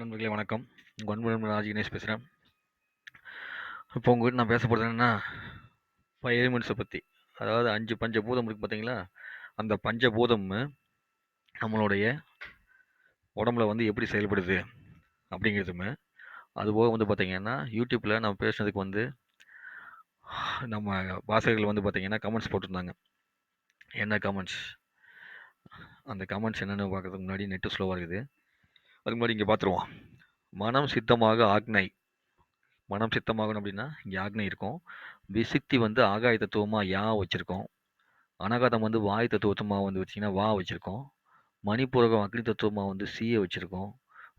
நண்பர்களே வணக்கம். உங்கள் அன்பு ராஜ் கணேஷ் பேசுகிறேன் இப்போ உங்ககிட்ட நான் பேச போகிறது என்னென்னா ஃபைவ் எலிமெண்ட்ஸை பற்றி அதாவது அஞ்சு பஞ்சபூதம் இருக்குது பார்த்தீங்களா அந்த பஞ்சபூதம் நம்மளுடைய உடம்புல வந்து எப்படி செயல்படுது அப்படிங்கிறதுமே. அதுபோக வந்து பார்த்திங்கன்னா யூடியூப்பில் நம்ம பேசுனதுக்கு வந்து நம்ம வாசகர்கள் வந்து பார்த்திங்கன்னா கமெண்ட்ஸ் போட்டிருந்தாங்க. என்ன கமெண்ட்ஸ் அந்த கமெண்ட்ஸ் என்னென்னு பார்க்குறதுக்கு முன்னாடி நெட்டு ஸ்லோவாக இருக்குது. அதுக்கு முன்னாடி இங்கே பார்த்துருவோம் மனம் சித்தமாக ஆக்னை. மனம் சித்தமாகணும் அப்படின்னா இங்கே ஆக்னை இருக்கும். விசித்தி வந்து ஆகாய தத்துவமாக யா வச்சுருக்கோம். அனகாதம் வந்து வாய் தத்துவத்தமாக வந்து வச்சிங்கன்னா வா வச்சுருக்கோம். மணிப்பூரகம் அக்னி தத்துவமாக வந்து சீயை வச்சுருக்கோம்.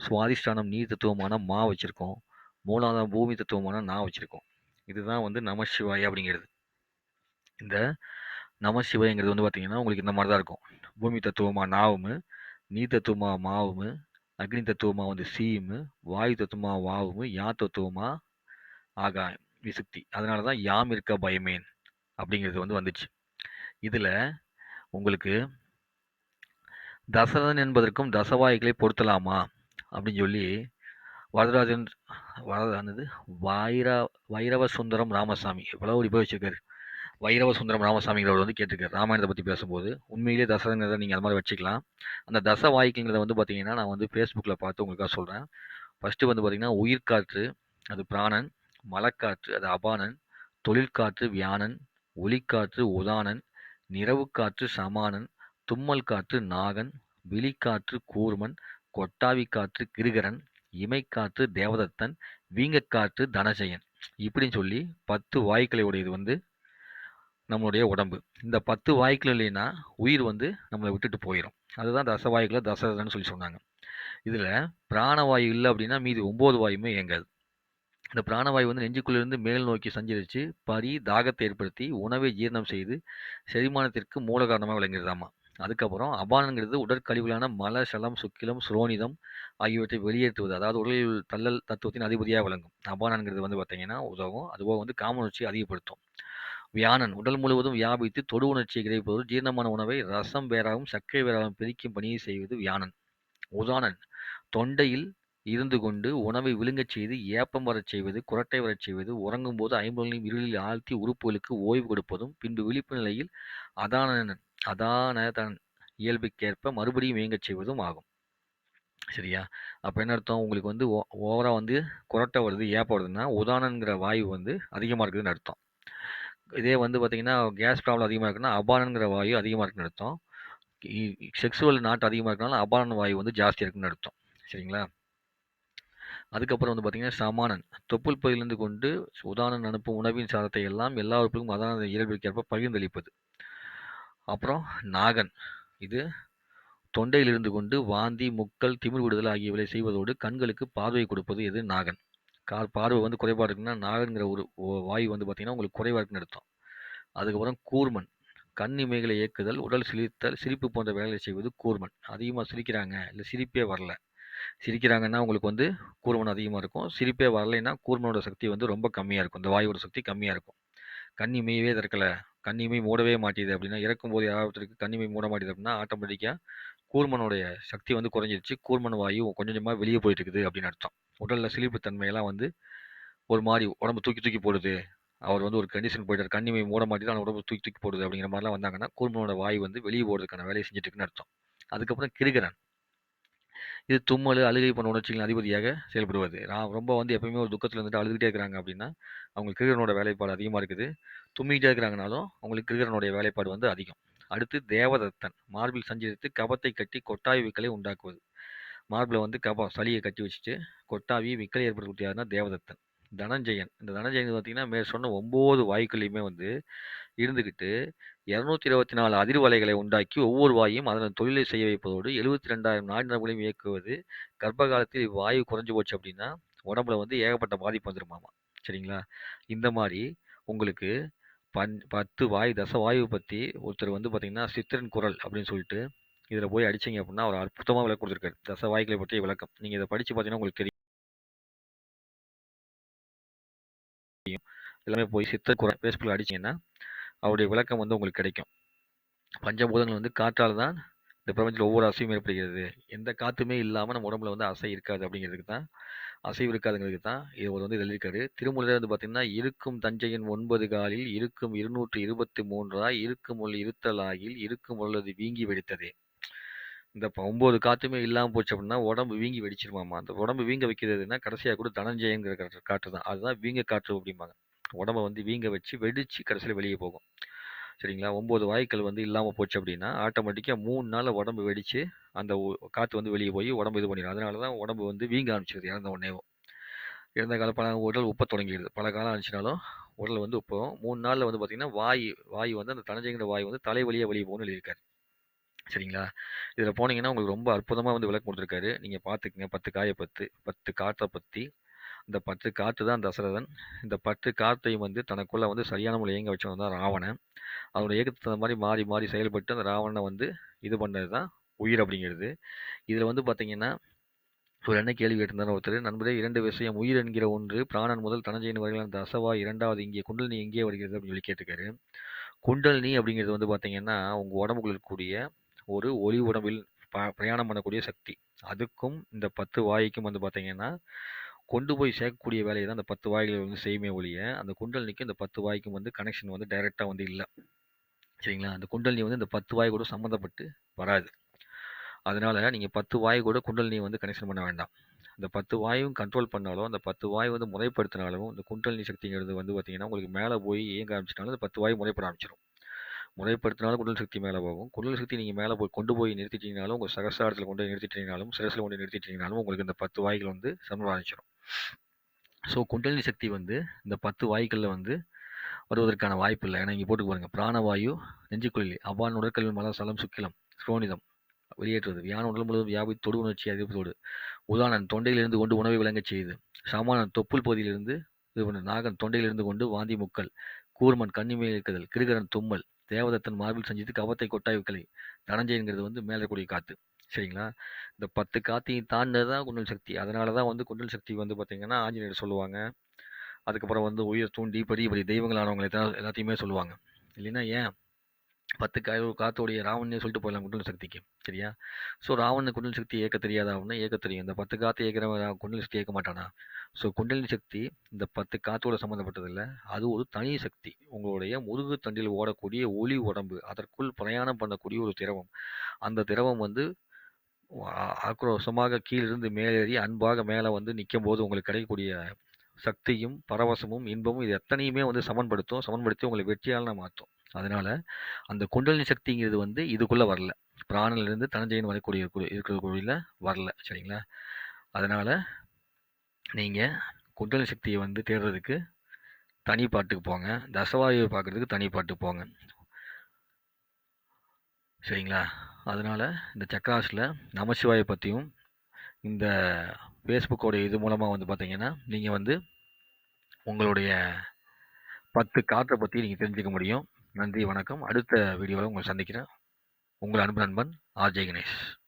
சுவாதிஷ்டானம் நீர் தத்துவமான மா வச்சுருக்கோம். மூலாதாரம் பூமி தத்துவமான நா வச்சுருக்கோம். இதுதான் வந்து நமசிவாய் அப்படிங்கிறது. இந்த நமசிவாய்ங்கிறது வந்து பார்த்திங்கன்னா உங்களுக்கு இந்த மாதிரி தான் இருக்கும். பூமி தத்துவமாக நாவும் நீர் தத்துவமாக மாவும் அக்னி தத்துவமாக வந்து சீமு வாயு தத்துவமாக வாவும் யா தத்துவமாக ஆகாயம் விசுக்தி. அதனால தான் யாம் இருக்க பயமேன் அப்படிங்கிறது வந்து வந்துச்சு. இதில் உங்களுக்கு தசரதன் என்பதற்கும் தசவாய்களை பொருத்தலாமா அப்படின்னு சொல்லி வரதராஜன் வரதானது வைர வைரவ சுந்தரம் ராமசாமி எவ்வளோ ஒரு போய் வைரவ சுந்தரம் ராமசாமிங்கிறவர் வந்து கேட்டிருக்காரு. ராமாயணத்தை பற்றி பேசும்போது உண்மையிலேயே தசரங்கிறத நீங்கள் அது மாதிரி வச்சுக்கலாம். அந்த தச வாய்க்குங்கிறத வந்து பார்த்தீங்கன்னா நான் வந்து ஃபேஸ்புக்கில் பார்த்து உங்களுக்காக சொல்கிறேன் ஃபஸ்ட்டு வந்து பார்த்திங்கன்னா உயிர்காற்று அது பிராணன் மலக்காற்று அது அபானன் தொழிற்காற்று வியானன் ஒளிக்காற்று உதானன் நிறவுக்காற்று சமானன் தும்மல் காற்று நாகன் விழிக்காற்று கூர்மன் கொட்டாவி காற்று கிருகரன் இமைக்காற்று தேவதத்தன் வீங்கக்காற்று தனஜயன் இப்படின்னு சொல்லி பத்து வாய்க்களை உடையது வந்து நம்மளுடைய உடம்பு. இந்த பத்து வாய்க்கள் இல்லைன்னா உயிர் வந்து நம்மளை விட்டுட்டு போயிடும் அதுதான் தசவாயுக்களை தசரதன்னு சொல்லி சொன்னாங்க. இதில் பிராணவாயு இல்லை அப்படின்னா மீதி ஒம்பது வாயுமே இயங்காது. இந்த பிராணவாயு வந்து நெஞ்சுக்குள்ளிருந்து மேல் நோக்கி சஞ்சரித்து பரி தாகத்தை ஏற்படுத்தி உணவை ஜீரணம் செய்து செரிமானத்திற்கு மூல காரணமாக விளங்குகிறதாமா அதுக்கப்புறம் அபானங்கிறது உடற்கழிவுகளான மல சலம் சுக்கிலம் சுரோனிதம் ஆகியவற்றை வெளியேற்றுவது. அதாவது உடலில் தள்ளல் தத்துவத்தின் அதிபதியாக விளங்கும். அபானங்கிறது வந்து பார்த்தீங்கன்னா உதவும். அதுபோக வந்து காம அதிகப்படுத்தும். வியானன். உடல் முழுவதும் வியாபித்து தொடு உணர்ச்சியை கிடைப்பது ஜீரணமான உணவை ரசம் வேறாகவும் சர்க்கரை வேறாகவும் பிரிக்கும் பணியை செய்வது வியானன். உதானன் தொண்டையில் இருந்து கொண்டு உணவை விழுங்கச் செய்து ஏப்பம் வரச் செய்வது குரட்டை வரச் செய்வது உறங்கும் போது ஐம்பொருளையும் இருளில் ஆழ்த்தி உறுப்புகளுக்கு ஓய்வு கொடுப்பதும் பின்பு விழிப்பு நிலையில் அதானன் அதானதன் இயல்புக்கேற்ப மறுபடியும் இயங்கச் செய்வதும் ஆகும். சரியா? அப்போ என்ன அர்த்தம்? உங்களுக்கு வந்து ஓவராக வந்து குரட்டை வருது ஏப்பம் வருதுன்னா உதானங்கிற வாயு வந்து அதிகமாக இருக்குதுன்னு அர்த்தம். இதே வந்து பார்த்திங்கன்னா கேஸ் ப்ராப்ளம் அதிகமாக இருக்குன்னா அபானங்கிற வாயு அதிகமாக இருக்குன்னு அர்த்தம். செக்ஸுவல் நாட்டு அதிகமாக இருக்கனால அபானன் வாயு வந்து ஜாஸ்தியாக இருக்குன்னு அர்த்தம். சரிங்களா? அதுக்கப்புறம் வந்து பார்த்திங்கன்னா சமானன். தொப்புள் பகுதியிலிருந்து கொண்டு உதாரணம் அனுப்பும் உணவின் சாதத்தை எல்லாம் எல்லா உறுப்புகளும் அதான இயல்பிற்கேற்ப பகிர்ந்தளிப்பது. அப்புறம் நாகன். இது தொண்டையிலிருந்து கொண்டு வாந்தி முக்கல் திமிர் விடுதல் ஆகியவற்றை செய்வதோடு கண்களுக்கு பார்வை கொடுப்பது எது? நாகன். கால் பார்வை வந்து குறைபாடு இருக்குன்னா நாகன்கிற ஒரு வாயு வந்து பார்த்திங்கன்னா உங்களுக்கு குறைவாக இருக்குன்னு அர்த்தம். அதுக்கப்புறம் கூர்மன். கண் இமைகளை இயக்குதல் உடல் சிரித்தல் சிரிப்பு போன்ற வேலைகளை செய்வது கூர்மன். அதிகமாக சிரிக்கிறாங்க. இல்லை சிரிப்பே வரல. சிரிக்கிறாங்கன்னா உங்களுக்கு வந்து கூர்மன் அதிகமாக இருக்கும். சிரிப்பே வரலைன்னா கூர்மனோட சக்தி வந்து ரொம்ப கம்மியாக இருக்கும். இந்த வாயுவோட சக்தி கம்மியாக இருக்கும். கண் இமையவே திறக்கலை. கண்ணிமை மூடவே மாட்டேது அப்படின்னா இறக்கும்போது யாராவது கண்ணிமை மூட மாட்டேது அப்படின்னா ஆட்டோமேட்டிக்காக கூர்மனுடைய சக்தி வந்து குறைஞ்சிருச்சு. கூர்மன் வாயு கொஞ்சம் கொஞ்சமாக வெளியே போயிட்டு இருக்குது அப்படின்னு அர்த்தம். உடலில் சிலிப்பு தன்மையெல்லாம் வந்து ஒரு மாதிரி உடம்பு தூக்கி தூக்கி போடுது. அவர் வந்து ஒரு கண்டிஷன் போயிட்டார். கண்ணிமை மூட மாட்டி தான் உடம்பு தூக்கி தூக்கி போடுது அப்படிங்கிற மாதிரிலாம் வந்தாங்கன்னா கூர்மனோட வாயு வந்து வெளியே போடுறதுக்கான வேலையை செஞ்சுட்டு இருக்குன்னு அர்த்தம். அதுக்கப்புறம் கிருகரன். இது தும்மல் அழுகை போன்ற உணர்ச்சிகளின் அதிபதியாக செயல்படுவது. நான் ரொம்ப வந்து எப்பயுமே ஒரு துக்கத்தில் இருந்துட்டு அழுதுகிட்டே இருக்கிறாங்க அப்படின்னா அவங்களுக்கு கிருகரனோட வேலைப்பாடு அதிகமாக இருக்குது. தும்மிக்கிட்டே இருக்கிறாங்கனாலும் அவங்களுக்கு கிருகரனுடைய வேலைப்பாடு வந்து அதிகம். அடுத்து தேவதத்தன். மார்பில் சஞ்சரித்து கபத்தை கட்டி கொட்டாவி விக்கலை உண்டாக்குவது. மார்பில் வந்து கபம் சளியை கட்டி வச்சுட்டு கொட்டாவி விக்கலை ஏற்படுத்தக்கூடியதுனா தேவதத்தன். தனஞ்சயன். இந்த தனஞ்சயன் பார்த்தீங்கன்னா மேற் சொன்ன ஒம்பது வாயுக்களையுமே வந்து இருந்துக்கிட்டு இரநூத்தி இருபத்தி நாலு அதிர்வலைகளை உண்டாக்கி ஒவ்வொரு வாயும் அதன் தொழிலை செய்ய வைப்பதோடு எழுபத்தி ரெண்டாயிரம் நாடி நரம்புகளையும் இயக்குவது. கர்ப்ப காலத்தில் வாயு குறைஞ்சு போச்சு அப்படின்னா உடம்புல வந்து ஏகப்பட்ட பாதிப்பு வந்துருமாமா. சரிங்களா? இந்த மாதிரி உங்களுக்கு பன் பத்து வாயு தச வாயு பற்றி ஒருத்தர் வந்து பார்த்திங்கன்னா சித்திரன் குரல் அப்படின்னு சொல்லிட்டு இதில் போய் அடிச்சிங்க அப்படின்னா அவர் அற்புதமாக விளக்கம் கொடுத்துருக்காரு. தச வாய்களை பற்றிய விளக்கம். நீங்கள் இதை படித்து பார்த்தீங்கன்னா உங்களுக்கு தெரியும். எல்லாமே போய் சித்தர் குரல் பேஸ்புக்கில் அடிச்சிங்கன்னா அவருடைய விளக்கம் வந்து உங்களுக்கு கிடைக்கும். பஞ்சபூதங்கள் வந்து காற்றால் தான் இந்த பிரபஞ்சத்தில் ஒவ்வொரு அசைவும் ஏற்படுகிறது. எந்த காற்றுமே இல்லாமல் நம்ம உடம்புல வந்து அசை இருக்காது அப்படிங்கிறதுக்கு தான் அசைவு இருக்காதுங்கிறதுக்கு தான் இது ஒரு வந்து எழுதியிருக்காரு. திருமூலர் வந்து பார்த்தீங்கன்னா இருக்கும் தஞ்சையின் ஒன்பது காலில் இருக்கும் இருநூற்று இருபத்தி மூன்றாய் இருக்கும் உள்ள இருத்தலாகில் இருக்கும் உள்ளது வீங்கி வெடித்ததே. இந்த ஒம்பது காற்றுமே இல்லாமல் போச்சு அப்படின்னா உடம்பு வீங்கி வெடிச்சிருமாமா? அந்த உடம்பு வீங்க வைக்கிறதுனா கடைசியாக கூட தனஞ்சயங்கிற காற்று காற்று தான். அதுதான் வீங்க காற்று அப்படிம்பாங்க. உடம்ப வந்து வீங்க வச்சு வெடிச்சு கடைசியில் வெளியே போகும். சரிங்களா? ஒம்பது வாய்க்கள் வந்து இல்லாமல் போச்சு அப்படின்னா ஆட்டோமேட்டிக்காக மூணு நாளில் உடம்பு வெடித்து அந்த காற்று வந்து வெளியே போய் உடம்பு இது பண்ணிடும் அதனால தான் உடம்பு வந்து வீங்க ஆரம்பிச்சிருது இறந்த உடனேவும். இறந்த கால பல உடல் உப்ப தொடங்கிடுது பல காலம் ஆச்சுனாலும் உடல் வந்து உப்போம் மூணு நாளில் வந்து பார்த்திங்கன்னா வாய் வாய் வந்து அந்த தனஞ்சயங்கிற வாய் வந்து தலை வழியாக வெளியே போகணும்னு எழுதியிருக்காரு. சரிங்களா? இதில் போனீங்கன்னா உங்களுக்கு ரொம்ப அற்புதமாக வந்து விளக்கம் கொடுத்துருக்காரு. நீங்கள் பார்த்துக்குங்க பத்து காயை பத்து பத்து காற்றை பற்றி இந்த பத்து காற்று தான் தசரதன். இந்த பத்து காற்றையும் வந்து தனக்குள்ளே வந்து சரியான முறையில் இயங்க வச்சவன் தான் ராவணன். அதோட இயக்கத்துக்கு தகுந்த மாதிரி மாறி மாறி செயல்பட்டு அந்த ராவணனை வந்து இது பண்ணது தான் உயிர் அப்படிங்கிறது. இதில் வந்து பார்த்தீங்கன்னா ஒரு என்ன கேள்வி கேட்டிருந்தார் ஒருத்தர் நண்பரே இரண்டு விஷயம் உயிர் என்கிற ஒன்று பிராணன் முதல் தனஞ்சயன் வரையிலான தசவா இரண்டாவது இங்கே குண்டலினி எங்கே வருகிறது? அப்படின்னு சொல்லி கேட்டிருக்காரு. குண்டலினி அப்படிங்கிறது வந்து பார்த்தீங்கன்னா உங்கள் உடம்புக்குள்ள இருக்கக்கூடிய ஒரு ஒளி உடம்பில் ப பிரயாணம் பண்ணக்கூடிய சக்தி. அதுக்கும் இந்த பத்து வாய்க்கும் வந்து பார்த்தீங்கன்னா கொண்டு போய் சேர்க்கக்கூடிய வேலையை தான் அந்த பத்து வாய்கள் வந்து செய்யுமே ஒழிய அந்த குண்டலினிக்கு இந்த பத்து வாய்க்கும் வந்து கனெக்ஷன் வந்து டைரெக்டாக வந்து இல்லை. சரிங்களா? அந்த குண்டலினி வந்து இந்த பத்து வாய் கூட சம்மந்தப்பட்டு வராது. அதனால் நீங்கள் பத்து வாய் கூட குண்டலினியை வந்து கனெக்ஷன் பண்ண வேண்டாம். இந்த பத்து வாயும் கண்ட்ரோல் பண்ணாலும் அந்த பத்து வாய் வந்து முறைப்படுத்தினாலும் இந்த குண்டலினி சக்திங்கிறது வந்து பார்த்தீங்கன்னா உங்களுக்கு மேலே போய் இயங்க ஆரம்பிச்சிட்டாலும் அந்த பத்து வாய் முறைப்பட ஆரம்பிச்சிடும் முறைப்படுத்தினாலும் குடல் சக்தி மேலே போகும். குடல் சக்தி நீங்கள் மேலே போய் கொண்டு போய் நிறுத்திட்டீங்கனாலும் உங்கள் சகசாரத்தில் கொண்டு போய் நிறுத்திட்டீங்கனாலும் சிரசில் கொண்டு நிறுத்திட்டீங்கனாலும் உங்களுக்கு இந்த பத்து வாய்கள் வந்து சமம் ஸோ குண்டலினி சக்தி வந்து இந்த பத்து வாய்களில் வந்து வருவதற்கான வாய்ப்பு இல்லை. ஏன்னா இங்கே போட்டு பாருங்கள் பிராணவாயு நெஞ்சுக்குழலி அவ்வான் உடற்கல்வி மலம் சலம் சுக்கிலம் ஸ்ரோனிதம் வெளியேற்றுவது. வியான உடல் முழுவதும் வியாபி தொடு உணர்ச்சி அதிர்ப்பதோடு உதாரணம் தொண்டையிலிருந்து கொண்டு உணவை விளங்கச் செய்யுது சமானன் தொப்புள் பகுதியிலிருந்து இது பண்ண நாகன் தொண்டையிலிருந்து கொண்டு வாந்தி முக்கல் கூர்மன் கண்ணிமையில் இருக்குதல் கிருகரன் தும்மல் தேவதத்தன் மார்பில் செஞ்சித்து கவத்தை கொட்டாய் வைக்கலை. தனஞ்சயங்கிறது வந்து மேலே இருக்கக்கூடிய காற்று சரிங்களா? இந்த பத்து காத்தையும் தாண்டது தான் குண்டல் சக்தி. அதனால தான் வந்து குண்டல் சக்தி வந்து பார்த்திங்கன்னா ஆஞ்சநேயர் சொல்லுவாங்க. அதுக்கப்புறம் வந்து உயிர் தூண்டி பெரிய பெரிய தெய்வங்களானவங்களை தான் எல்லாத்தையுமே சொல்லுவாங்க. இல்லைன்னா ஏன்? பத்து கா காத்தோடைய ராவணே சொல்லிட்டு போயிடலாம் குண்டல் சக்திக்கு சரியா? ஸோ ராவணன் குண்டல் சக்தி இயக்க தெரியாதா அப்படின்னா தெரியும். இந்த பத்து காற்று இயக்கிறவன் குண்டல் சக்தி ஏற்க மாட்டானா? ஸோ குண்டலினி சக்தி இந்த பத்து காத்தோட சம்மந்தப்பட்டதில்லை அது ஒரு தனி சக்தி. உங்களுடைய முதுகு தண்டில் ஓடக்கூடிய ஒளி உடம்பு அதற்குள் பிரயாணம் பண்ணக்கூடிய ஒரு திரவம். அந்த திரவம் வந்து ஆக்ரோஷமாக கீழிருந்து மேலேறி அன்பாக மேலே வந்து நிற்கும் போது உங்களுக்கு கிடைக்கக்கூடிய சக்தியும் பரவசமும் இன்பமும் இது எத்தனையுமே வந்து சமன்படுத்தும். சமன்படுத்தி உங்களை நான் மாற்றும் அதனால அந்த குண்டலினி சக்திங்கிறது வந்து இதுக்குள்ளே வரல. பிராணிலிருந்து தனஞ்சயன் வரக்கூடிய கு- இருக்கக்கூடிய வரல சரிங்களா? அதனால் நீங்கள் குண்டலினி சக்தியை வந்து தேடுறதுக்கு தனி பாட்டுக்கு போங்க. தசவாயுவை பார்க்கறதுக்கு தனி பாட்டுக்கு போங்க. சரிங்களா? அதனால் இந்த சக்கராஸில் நமசிவாயை பற்றியும் இந்த ஃபேஸ்புக்கோடைய இது மூலமாக வந்து பார்த்தீங்கன்னா நீங்கள் வந்து உங்களுடைய பத்து காற்றை பற்றி நீங்கள் தெரிஞ்சுக்க முடியும். நன்றி வணக்கம். அடுத்த வீடியோவில் உங்களை சந்திக்கிறேன். உங்கள் அன்பு நண்பன் ஆர்ஜே கணேஷ்.